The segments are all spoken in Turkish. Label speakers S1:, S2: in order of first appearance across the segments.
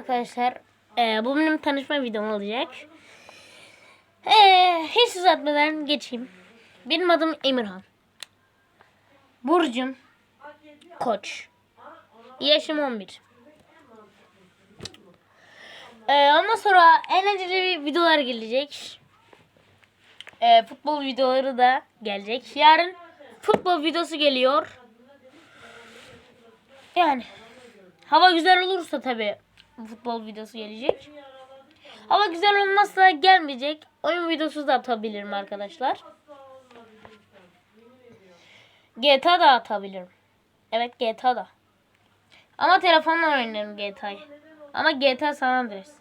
S1: arkadaşlar. Ee, bu benim tanışma videom olacak. Ee, hiç uzatmadan geçeyim. Benim adım Emirhan. Burcum Koç. Yaşım 11. Ee, ondan sonra eğlenceli videolar gelecek. Ee, futbol videoları da gelecek. Yarın futbol videosu geliyor. Yani hava güzel olursa tabi futbol videosu gelecek. Hava güzel olmazsa gelmeyecek. Oyun videosu da atabilirim arkadaşlar. GTA da atabilirim. Evet GTA da. Ama telefonla oynarım GTA'yı. Ama GTA San Andreas.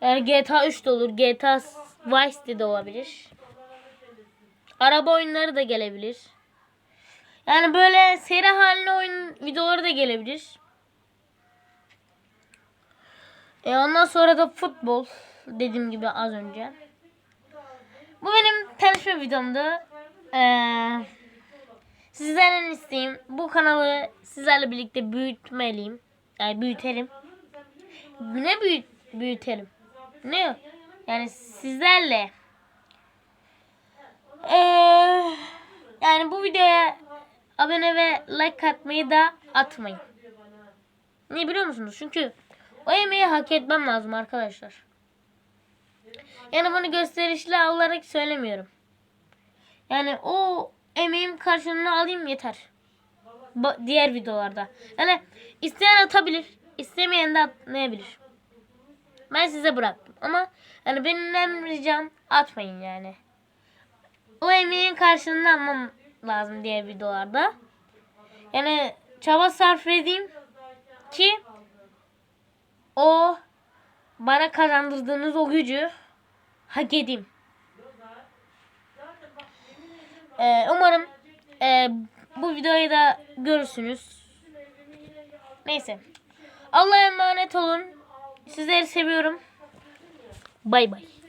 S1: Yani GTA 3 de olur. GTA Vice de olabilir. Araba oyunları da gelebilir. Yani böyle seri haline oyun videoları da gelebilir. E ondan sonra da futbol dediğim gibi az önce. Bu benim tanışma videomdu. Ee, sizlerden isteğim bu kanalı sizlerle birlikte büyütmeliyim. Yani büyütelim. Ne büyüt büyütelim? Ne? Yani sizlerle ee, yani bu videoya abone ve like atmayı da atmayın. Ne biliyor musunuz? Çünkü o emeği hak etmem lazım arkadaşlar. Yani bunu gösterişli olarak söylemiyorum. Yani o emeğim karşılığını alayım yeter. Ba- diğer videolarda. Yani isteyen atabilir, istemeyen de atmayabilir. Ben size bıraktım ama yani benim en ricam atmayın yani. O emeğin karşılığını almam lazım diğer videolarda. Yani çaba sarf edeyim o bana kazandırdığınız o gücü hak edeyim. Ee, umarım e, bu videoyu da görürsünüz. Neyse. Allah'a emanet olun. Sizleri seviyorum. Bay bay.